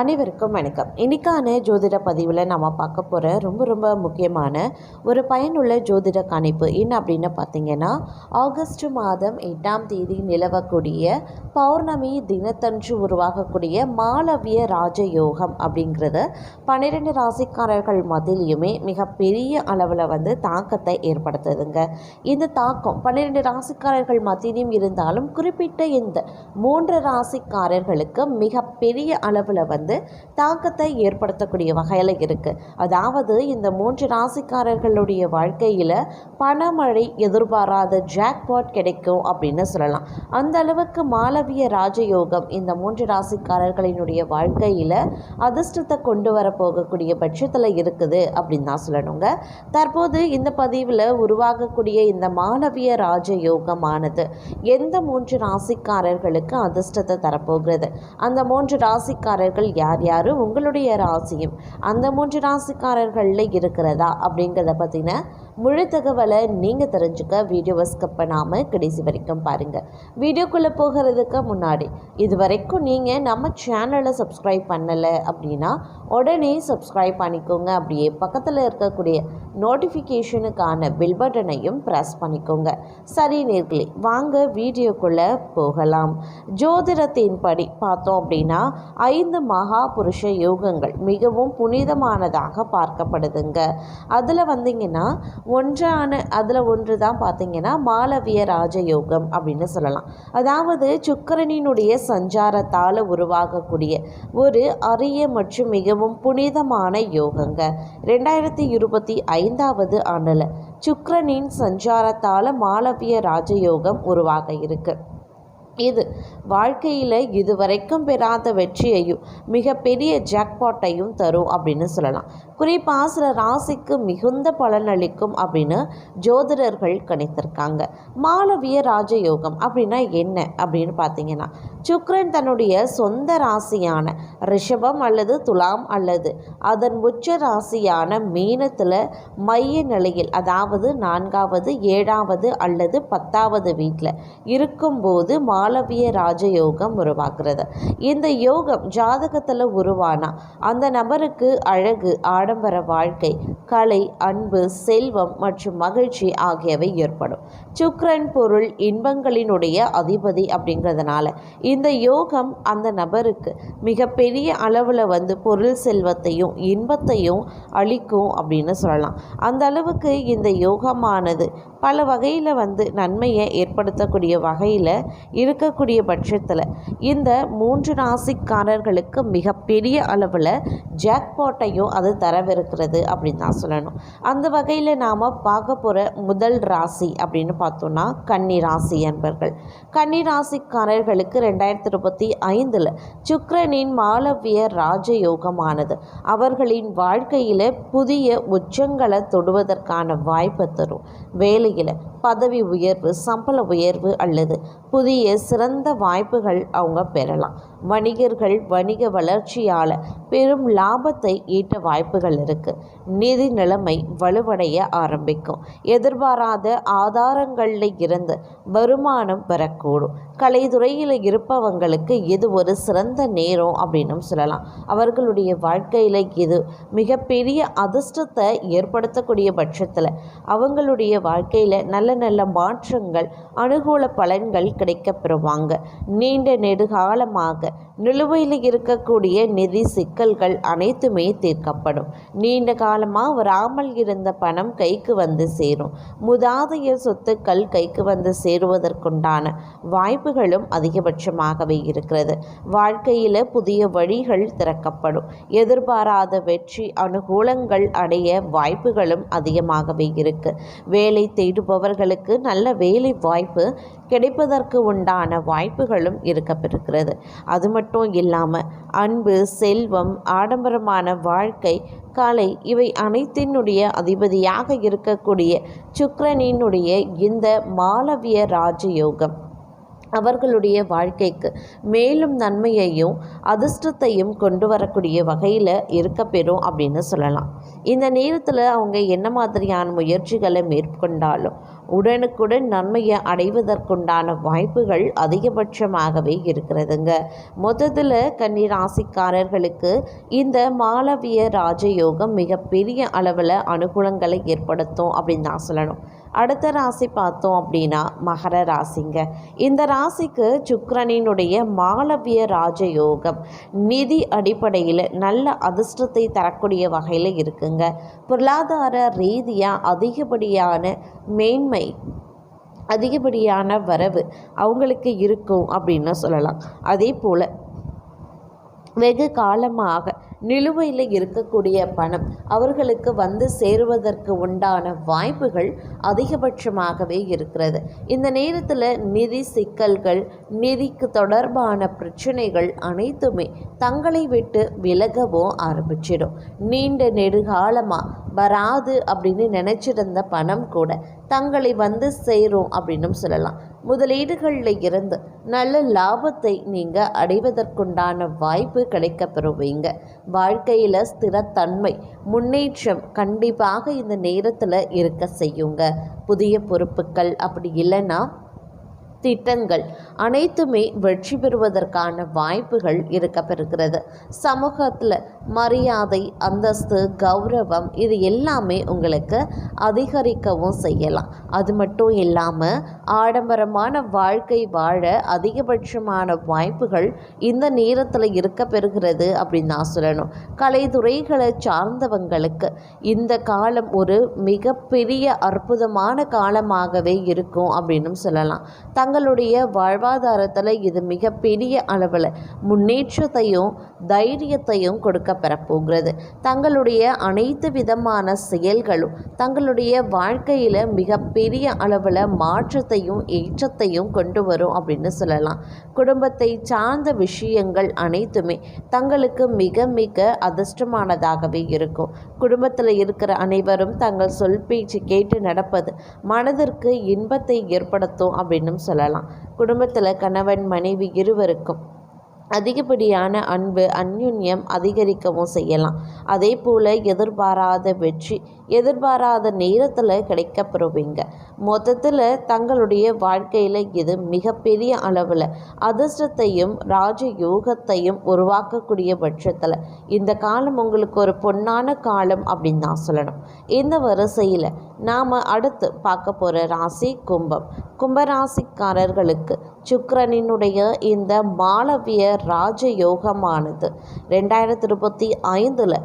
அனைவருக்கும் வணக்கம். இன்றைக்கான ஜோதிட பதிவில் நம்ம பார்க்க போகிற ரொம்ப ரொம்ப முக்கியமான ஒரு பயனுள்ள ஜோதிட கணிப்பு என்ன அப்படின்னு பார்த்தீங்கன்னா ஆகஸ்ட் மாதம் எட்டாம் தேதி நிலவக்கூடிய பௌர்ணமி தினத்தன்று உருவாகக்கூடிய மாலவிய ராஜயோகம் அப்படிங்கிறது பன்னிரெண்டு ராசிக்காரர்கள் மத்தியிலையுமே மிகப்பெரிய அளவில் வந்து தாக்கத்தை ஏற்படுத்துதுங்க. இந்த தாக்கம் பன்னிரெண்டு ராசிக்காரர்கள் மத்தியிலும் இருந்தாலும் குறிப்பிட்ட இந்த மூன்று ராசிக்காரர்களுக்கு மிகப்பெரிய அளவில் வந்து தாக்கத்தை ஏற்படுத்தக்கூடிய வகையில் இருக்குது அதாவது இந்த மூன்று ராசிக்காரர்களுடைய வாழ்க்கையில் பணமழை எதிர்பாராத ஜாக்பாட் கிடைக்கும் அப்படின்னு சொல்லலாம். அந்த அளவுக்கு மாளவிய ராஜயோகம் இந்த மூன்று ராசிக்காரர்களினுடைய வாழ்க்கையில் அதிர்ஷ்டத்தை கொண்டு வர போகக்கூடிய பட்சத்தில் இருக்குது அப்படின்னு தான் சொல்லணுங்க. தற்போது இந்த பதிவில் உருவாகக்கூடிய இந்த மாளவிய ராஜயோகமானது எந்த மூன்று ராசிக்காரர்களுக்கு அதிர்ஷ்டத்தை தரப்போகிறது? அந்த மூன்று ராசிக்காரர்கள் யார் யார்? உங்களுடைய ராசியும். அந்த மூன்று ராசிக்காரர்களில் இருக்கிறதா? அப்படிங்கிறத பற்றின முழு தகவலை நீங்கள் தெரிஞ்சுக்க வீடியோவை ஸ்கிப் பண்ணாமல் கடைசி வரைக்கும் பாருங்கள் வீடியோக்குள்ளே போகிறதுக்கு முன்னாடி இது வரைக்கும் நீங்கள் நம்ம சேனலை சப்ஸ்கிரைப் பண்ணலை அப்படின்னா உடனே சப்ஸ்கிரைப் பண்ணிக்கோங்க. அப்படியே பக்கத்தில் இருக்கக்கூடிய நோட்டிஃபிகேஷனுக்கான பில் பட்டனையும் ப்ரெஸ் பண்ணிக்கோங்க. சரி நேர்களே வாங்க வீடியோக்குள்ளே போகலாம். ஜோதிடத்தின்படி பார்த்தோம் அப்படின்னா ஐந்து மகா புருஷ யோகங்கள் மிகவும் புனிதமானதாக பார்க்கப்படுதுங்க. அதில் வந்தீங்கன்னா ஒன்றான அதில் ஒன்று தான் பார்த்தீங்கன்னா மாலவிய ராஜயோகம் அப்படின்னு சொல்லலாம். அதாவது சுக்கரனினுடைய சஞ்சாரத்தால் உருவாகக்கூடிய ஒரு அரிய மற்றும் மிகவும் புனிதமான யோகங்க. ரெண்டாயிரத்தி இருபத்தி ஐந்தாவது ஆண்டில் சுக்கரனின் சஞ்சாரத்தால் மாலவிய ராஜயோகம் உருவாக இருக்குது இது வாழ்க்கையில் இதுவரைக்கும் பெறாத வெற்றியையும் மிகப்பெரிய ஜாக்பாட்டையும் தரும் அப்படின்னு சொல்லலாம். குறிப்பாக சில ராசிக்கு மிகுந்த பலனளிக்கும் அப்படின்னு ஜோதிடர்கள் கணித்திருக்காங்க. மாளவிய ராஜயோகம் அப்படின்னா என்ன அப்படின்னு பார்த்தீங்கன்னா சுக்ரன் தன்னுடைய சொந்த ராசியான ரிஷபம் அல்லது துலாம் அல்லது அதன் உச்ச ராசியான மீனத்தில் மைய நிலையில் அதாவது நான்காவது ஏழாவது அல்லது பத்தாவது வீட்டில் இருக்கும்போது மாளவிய ராஜயோகம் உருவாகிறது இந்த யோகம் ஜாதகத்தில் உருவானா? அந்த நபருக்கு அழகு ஆடம்பர வாழ்க்கை கலை அன்பு செல்வம் மற்றும் மகிழ்ச்சி ஆகியவை ஏற்படும். சுக்ரன் பொருள் இன்பங்களினுடைய அதிபதி அப்படிங்கிறதுனால இந்த யோகம் அந்த நபருக்கு மிகப்பெரிய அளவில் வந்து பொருள் செல்வத்தையும் இன்பத்தையும் அளிக்கும் அப்படின்னு சொல்லலாம். அந்த அளவுக்கு இந்த யோகமானது பல வகையில் வந்து நன்மையை ஏற்படுத்தக்கூடிய வகையில் இருக்கக்கூடிய பட்சத்தில் இந்த மூன்று ராசிக்காரர்களுக்கு மிகப்பெரிய அளவில் ஜாக்பாட்டையும் அது தரவிருக்கிறது அப்படின்னு தான் சொல்லணும். அந்த வகையில் நாம் பார்க்க போகிற முதல் ராசி அப்படின்னு பார்த்தோன்னா கன்னி ராசி என்பர்கள் கன்னி ராசிக்காரர்களுக்கு ரெண்டாயிரத்தி இருபத்தி ஐந்தில் சுக்ரனின் மாலவிய ராஜயோகமானது. அவர்களின் வாழ்க்கையில் புதிய உச்சங்களை தொடுவதற்கான வாய்ப்பை தரும். வேலை வேலையில் பதவி உயர்வு சம்பள உயர்வு அல்லது புதிய சிறந்த வாய்ப்புகள் அவங்க பெறலாம். வணிகர்கள் வணிக வளர்ச்சியால் பெரும் லாபத்தை ஈட்ட வாய்ப்புகள் இருக்குது நிதி நிலைமை வலுவடைய ஆரம்பிக்கும். எதிர்பாராத ஆதாரங்களில் இருந்து வருமானம் பெறக்கூடும் கலைத்துறையில் இருப்பவங்களுக்கு இது ஒரு சிறந்த நேரம் அப்படின்னும் சொல்லலாம். அவர்களுடைய வாழ்க்கையில் இது மிகப்பெரிய அதிர்ஷ்டத்தை ஏற்படுத்தக்கூடிய பட்சத்தில் அவங்களுடைய வாழ்க்கையில் நல்ல நல்ல மாற்றங்கள் அனுகூல பலன்கள் கிடைக்கப்பெறுவாங்க நீண்ட நெடுகாலமாக நிலுவையில் இருக்கக்கூடிய நிதி சிக்கல்கள் அனைத்துமே தீர்க்கப்படும். நீண்ட காலமாக வராமல் இருந்த பணம் கைக்கு வந்து சேரும். முதாதைய சொத்துக்கள் கைக்கு வந்து சேருவதற்குண்டான வாய்ப்புகளும் அதிகபட்சமாகவே இருக்கிறது. வாழ்க்கையில் புதிய வழிகள் திறக்கப்படும். எதிர்பாராத வெற்றி அனுகூலங்கள் அடைய வாய்ப்புகளும் அதிகமாகவே இருக்கு. வேலை தேடுபவர்களுக்கு நல்ல வேலை வாய்ப்பு கிடைப்பதற்கு உண்டான வாய்ப்புகளும் இருக்கப்பெறுகிறது அது அது மட்டும் இல்லாமல் அன்பு செல்வம் ஆடம்பரமான வாழ்க்கை கலை இவை அனைத்தினுடைய அதிபதியாக இருக்கக்கூடிய சுக்கரனினுடைய இந்த மாலவிய ராஜயோகம். அவர்களுடைய வாழ்க்கைக்கு மேலும் நன்மையையும் அதிர்ஷ்டத்தையும் கொண்டு வரக்கூடிய வகையில் இருக்கப்பெறும் அப்படின்னு சொல்லலாம். இந்த நேரத்தில் அவங்க என்ன மாதிரியான முயற்சிகளை மேற்கொண்டாலும் உடனுக்குடன் நன்மையை அடைவதற்குண்டான வாய்ப்புகள் அதிகபட்சமாகவே இருக்கிறதுங்க. மொத்தத்தில் கன்னி ராசிக்காரர்களுக்கு இந்த மாளவிய ராஜயோகம் மிகப்பெரிய அளவில் அனுகூலங்களை ஏற்படுத்தும் அப்படின்னு தான் சொல்லணும். அடுத்த ராசி பார்த்தோம் அப்படின்னா மகர ராசிங்க. இந்த ராசிக்கு சுக்கரனினுடைய மாளவிய ராஜயோகம் நிதி அடிப்படையில் நல்ல அதிர்ஷ்டத்தை தரக்கூடிய வகையில் இருக்குங்க. பொருளாதார ரீதியாக அதிகப்படியான மேன்மை அதிகப்படியான வரவு அவங்களுக்கு இருக்கும் அப்படின்னு சொல்லலாம். அதே போல் வெகு காலமாக நிலுவையில் இருக்கக்கூடிய பணம் அவர்களுக்கு வந்து சேருவதற்கு உண்டான வாய்ப்புகள் அதிகபட்சமாகவே இருக்கிறது. இந்த நேரத்தில் நிதி சிக்கல்கள் நிதிக்கு தொடர்பான பிரச்சனைகள் அனைத்துமே தங்களை விட்டு விலகவும் ஆரம்பிச்சிடும். நீண்ட நெடுகாலமாக வராது அப்படின்னு நினச்சிருந்த பணம் கூட தங்களை வந்து சேரும் அப்படின்னும் சொல்லலாம். முதலீடுகளில் இருந்து நல்ல லாபத்தை நீங்கள் அடைவதற்குண்டான வாய்ப்பு கிடைக்க பெறுவீங்க வாழ்க்கையில் ஸ்திரத்தன்மை முன்னேற்றம் கண்டிப்பாக இந்த நேரத்தில் இருக்க செய்யுங்க. புதிய பொறுப்புகள் அப்படி இல்லைன்னா திட்டங்கள் அனைத்துமே வெற்றி பெறுவதற்கான வாய்ப்புகள் இருக்கப்பெறுகிறது. சமூகத்தில் மரியாதை அந்தஸ்து கௌரவம் இது எல்லாமே உங்களுக்கு அதிகரிக்கவும் செய்யலாம். அது மட்டும் இல்லாமல் ஆடம்பரமான வாழ்க்கை வாழ அதிகபட்சமான வாய்ப்புகள் இந்த நேரத்தில் இருக்க பெறுகிறது அப்படின்னு நான் சொல்லணும். கலைத்துறைகளை சார்ந்தவங்களுக்கு இந்த காலம் ஒரு மிகப்பெரிய அற்புதமான காலமாகவே இருக்கும் அப்படின்னு சொல்லலாம். தங்களுடைய வாழ்வாதாரத்தில் இது மிகப்பெரிய அளவில் முன்னேற்றத்தையும் தைரியத்தையும் கொடுக்க பெறப்போகிறது. தங்களுடைய அனைத்து விதமான செயல்களும் தங்களுடைய வாழ்க்கையில் மிகப்பெரிய அளவில் மாற்றத்தையும் ஏற்றத்தையும் கொண்டு வரும் அப்படின்னு சொல்லலாம். குடும்பத்தை சார்ந்த விஷயங்கள் அனைத்துமே தங்களுக்கு மிக மிக அதிர்ஷ்டமானதாகவே இருக்கும். குடும்பத்தில் இருக்கிற அனைவரும் தங்கள் சொல் பேச்சு கேட்டு நடப்பது மனதிற்கு இன்பத்தை ஏற்படுத்தும் அப்படின்னு சொல்லலாம். குடும்பத்தில் கணவன் மனைவி இருவருக்கும் அதிகப்படியான அன்பு அந்யுன்யம் அதிகரிக்கவும் செய்யலாம். அதே போல் எதிர்பாராத வெற்றி எதிர்பாராத நேரத்தில் கிடைக்கப்பெறுவீங்க. மொத்தத்தில் தங்களுடைய வாழ்க்கையில் இது மிகப்பெரிய அளவில் அதிர்ஷ்டத்தையும் ராஜ யோகத்தையும் உருவாக்கக்கூடிய பட்சத்தில் இந்த காலம் உங்களுக்கு ஒரு பொன்னான காலம் அப்படின்னு தான் சொல்லணும். இந்த வரிசையில் நாம் அடுத்து பார்க்க போகிற ராசி கும்பம். கும்பராசிக்காரர்களுக்கு சுக்கரனினுடைய இந்த மாளவிய ராஜயோகமானது. ரெண்டாயிரத்தி இருபத்தி ஐந்தில்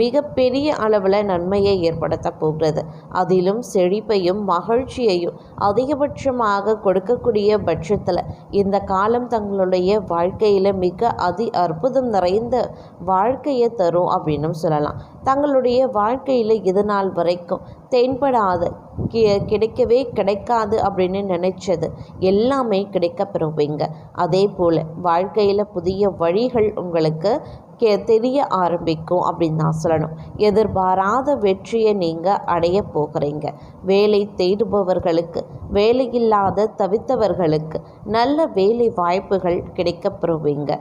மிகப்பெரிய அளவில் நன்மையை ஏற்படுத்த போகிறது. அதிலும் செழிப்பையும் மகிழ்ச்சியையும் அதிகபட்சமாக கொடுக்கக்கூடிய பட்சத்தில் இந்த காலம் தங்களுடைய வாழ்க்கையில் மிக அதி அற்புதம் நிறைந்த வாழ்க்கையை தரும் அப்படின்னு சொல்லலாம். தங்களுடைய வாழ்க்கையில் இது நாள் வரைக்கும் தென்படாத கிடைக்கவே கிடைக்காது அப்படின்னு நினைச்சது எல்லாமே கிடைக்க பெறுவீங்க அதே போல் வாழ்க்கையில் புதிய வழிகள் உங்களுக்கு கே தெரிய ஆரம்பிக்கும் அப்படின்னு நான் சொல்லணும். எதிர்பாராத வெற்றியை நீங்கள் அடைய போகிறீங்க. வேலை தேடுபவர்களுக்கு வேலையில்லாத தவித்தவர்களுக்கு நல்ல வேலை வாய்ப்புகள் கிடைக்கப்பெறுவீங்க.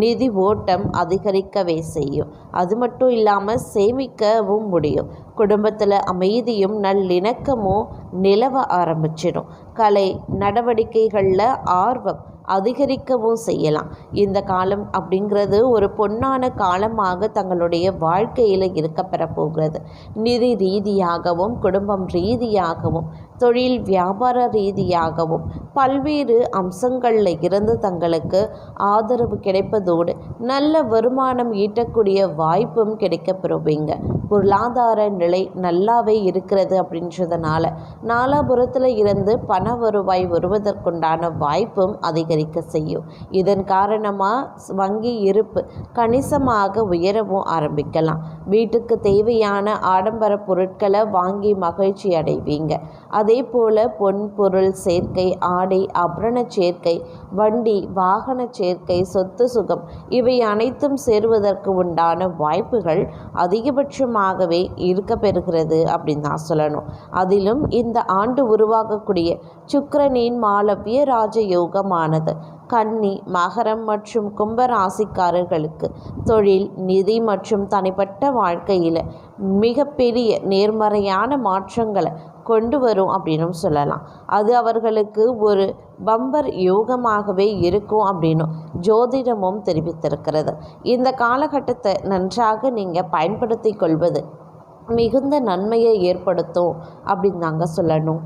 நிதி ஓட்டம் அதிகரிக்கவே செய்யும். அது மட்டும் இல்லாமல் சேமிக்கவும் முடியும். குடும்பத்தில் அமைதியும் நல்லிணக்கமும் நிலவ ஆரம்பிச்சிடும். கலை நடவடிக்கைகளில் ஆர்வம் அதிகரிக்கவும் செய்யலாம். இந்த காலம் அப்படிங்கிறது ஒரு பொன்னான காலமாக தங்களுடைய வாழ்க்கையில் இருக்க போகிறது. நிதி ரீதியாகவும் குடும்பம் ரீதியாகவும் தொழில் வியாபார ரீதியாகவும் பல்வேறு அம்சங்களில் இருந்து தங்களுக்கு ஆதரவு கிடைப்பதோடு நல்ல வருமானம் ஈட்டக்கூடிய வாய்ப்பும் கிடைக்கப்பெறுவீங்க. பொருளாதார நிலை நல்லாவே இருக்கிறது அப்படின்றதுனால நாலாபுரத்தில் இருந்து பண வருவாய் வருவதற்குண்டான வாய்ப்பும் அதிகரிக்க செய்யும். இதன் காரணமாக வங்கி இருப்பு கணிசமாக உயரவும் ஆரம்பிக்கலாம். வீட்டுக்கு தேவையான ஆடம்பர பொருட்களை வாங்கி மகிழ்ச்சி அடைவீங்க. அது போல பொன் பொருள் சேர்க்கை ஆடை ஆபரண சேர்க்கை வண்டி வாகன சேர்க்கை சொத்து சுகம் இவை அனைத்தும் சேருவதற்கு உண்டான வாய்ப்புகள் அதிகபட்சமாகவே இருக்க பெறுகிறது அப்படின்னு தான் சொல்லணும். அதிலும் இந்த ஆண்டு உருவாகக்கூடிய சுக்கரனின் மாலவிய ராஜ யோகமானது கன்னி மகரம் மற்றும் கும்பராசிக்காரர்களுக்கு தொழில் நிதி மற்றும் தனிப்பட்ட வாழ்க்கையில் மிகப்பெரிய நேர்மறையான மாற்றங்களை கொண்டு வரும் அப்படின்னும் சொல்லலாம். அது அவர்களுக்கு ஒரு பம்பர் யோகமாகவே இருக்கும் அப்படின்னும் ஜோதிடமும் தெரிவித்திருக்கிறது. இந்த காலகட்டத்தை நன்றாக நீங்கள் பயன்படுத்தி கொள்வது மிகுந்த நன்மையை ஏற்படுத்தும் அப்படின்னு தாங்க சொல்லணும்.